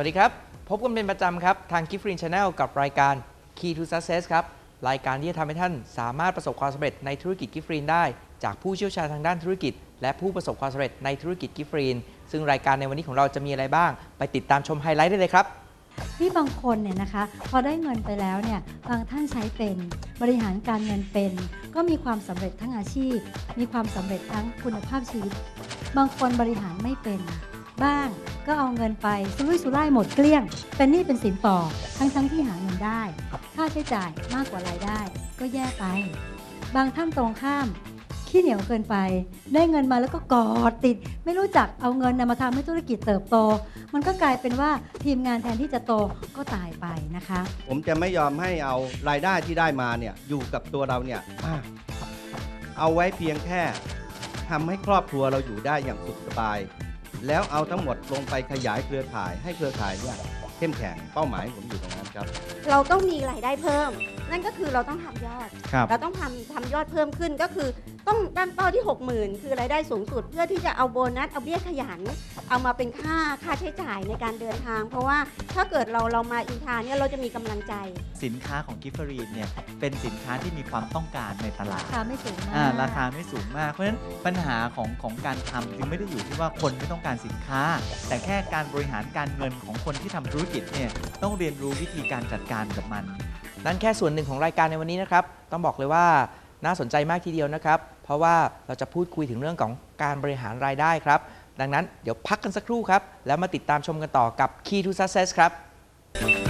วัสดีครับ พบกันเป็นประจำครับ ทาง Gift Green Channel กับรายการ Key to Success ครับ รายการที่จะทำให้ท่านสามารถประสบความสำเร็จในธุรกิจ Gift Green ได้ จากผู้เชี่ยวชาญทางด้านธุรกิจ และผู้ประสบความสำเร็จในธุรกิจ Gift Green ซึ่งรายการในวันนี้ของเราจะมีอะไรบ้าง ไปติดตามชมไฮไลท์ได้เลยครับที่บางคนเนี่ยนะคะ พอได้เงินไปแล้วเนี่ยบางท่านใช้เป็นบริหารการเงินเป็น ก็มีความสำเร็จทั้งอาชีพ มีความสำเร็จทั้งคุณภาพชีวิต บางคนบริหารไม่เป็น บ้าง ก็เอาเงินไปสุรุ่ยสุร่ายหมดเกลี้ยง เป็นหนี้เป็นสินต่อทั้งทั้งๆที่หาเงินได้ ค่าใช้จ่ายมากกว่ารายได้ ก็แย่ไป บางท่านตรงข้ามขี้เหนียวเกินไป ได้เงินมาแล้วก็กอดติด ไม่รู้จักเอาเงินนะมาทำให้ธุรกิจเติบโต มันก็กลายเป็นว่าทีมงานแทนที่จะโตก็ตายไปนะคะ ผมจะไม่ยอมให้เอารายได้ที่ได้มาเนี่ยอยู่กับตัวเราเนี่ยมากเอาไว้เพียงแค่ทำให้ครอบครัวเราอยู่ได้อย่างสุขสบาย แล้วเอาทั้งหมดลงไปขยายเครือข่ายให้เครือข่ายเนี่ย เข้มแข็งเป้าหมายผมอยู่ตรงนั้นครับ เราต้องมีรายได้เพิ่ม นั่นก็คือเราต้องทำยอด ครับ เราต้องทำทำยอดเพิ่มขึ้นก็คือต้องตั้งเป้าที่ 60,000 คือรายได้สูงสุด เพื่อที่จะเอาโบนัสเอาเบี้ยขยัน เอามาเป็นค่าค่าใช้จ่ายในการเดินทาง เพราะว่าถ้าเกิดเราเรามาอินทาเนี่ยเราจะมีกำลังใจ สินค้าของกิฟฟรีนเนี่ยเป็นสินค้าที่มีความต้องการในตลาดราคาไม่สูงมาก อ่าราคาไม่สูงมาก เพราะฉะนั้นปัญหาของของการทำจึงไม่ได้อยู่ที่ว่าคนไม่ต้องการสินค้า แต่แค่การบริหารการเงินของคนที่ทำธุรกิจเนี่ยต้องเรียนรู้วิธีการจัดการกับมัน นั่นแค่ส่วนหนึ่งของรายการในวันนี้นะครับ ต้องบอกเลยว่าน่าสนใจมากทีเดียวนะครับ เพราะว่าเราจะพูดคุยถึงเรื่องของการบริหารรายได้ครับ ดังนั้นเดี๋ยวพักกันสักครู่ครับ แล้วมาติดตามชมกันต่อกับ Key to Success ครับ